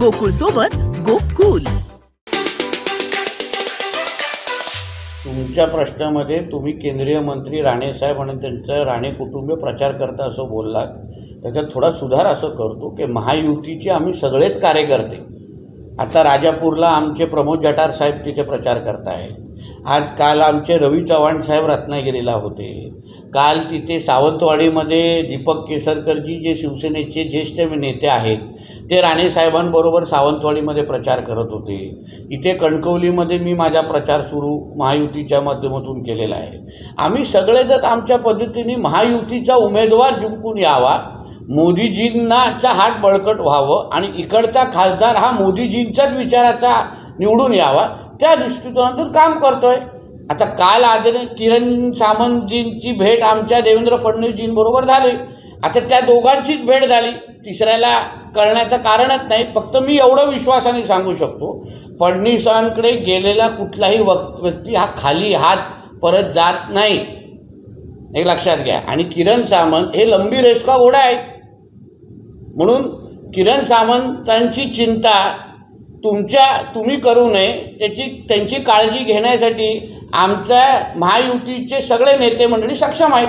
गोकुळ सोबत गोकुल. तुमच्या प्रश्नामध्ये तुम्ही केंद्रीय मंत्री राणे साहेब आणि त्यांचं राणे कुटुंब प्रचार करता असं बोललात. त्याच्यात थोडा सुधार असं करतो की महायुतीचे आम्ही सगळेच कार्यकर्ते. आता राजापूरला आमचे प्रमोद जटार साहेब तिथे प्रचार करताय. आज काल आमचे रवी चव्हाण साहेब रत्नागिरीला होते. काल तिथे सावंतवाडीमध्ये दीपक केसरकरजी जे शिवसेनेचे ज्येष्ठ नेते आहेत ते राणे साहेबांबरोबर सावंतवाडीमध्ये प्रचार करत होते. इथे कणकवलीमध्ये मी माझा प्रचार सुरू महायुतीच्या माध्यमातून केलेला आहे. आम्ही सगळे जर आमच्या पद्धतीने महायुतीचा उमेदवार जिंकून यावा मोदीजींनाचा हात बळकट व्हावं आणि इकडचा खासदार हा मोदीजींच्याच विचाराचा निवडून यावा त्या दृष्टिकोनातून काम करतोय. आता काल आदरणीय किरण सामंतजींची भेट आमच्या देवेंद्र फडणवीसजींबरोबर झाली. आता त्या दोघांचीच भेट झाली. तिसऱ्याला करण्याचं कारणच नाही. फक्त मी एवढं विश्वासाने सांगू शकतो फडणवीसांकडे गेलेला कुठलाही वक् व्यक्ती हा खाली हात परत जात नाही. हे लक्षात घ्या. आणि किरण सामंत हे लंबी रेस का घोडा आहे म्हणून किरण सामंतांची चिंता तुमच्या तुम्ही करू नये. त्याची त्यांची काळजी घेण्यासाठी आमच्या महायुतीचे सगळे नेते मंडळी सक्षम आहेत.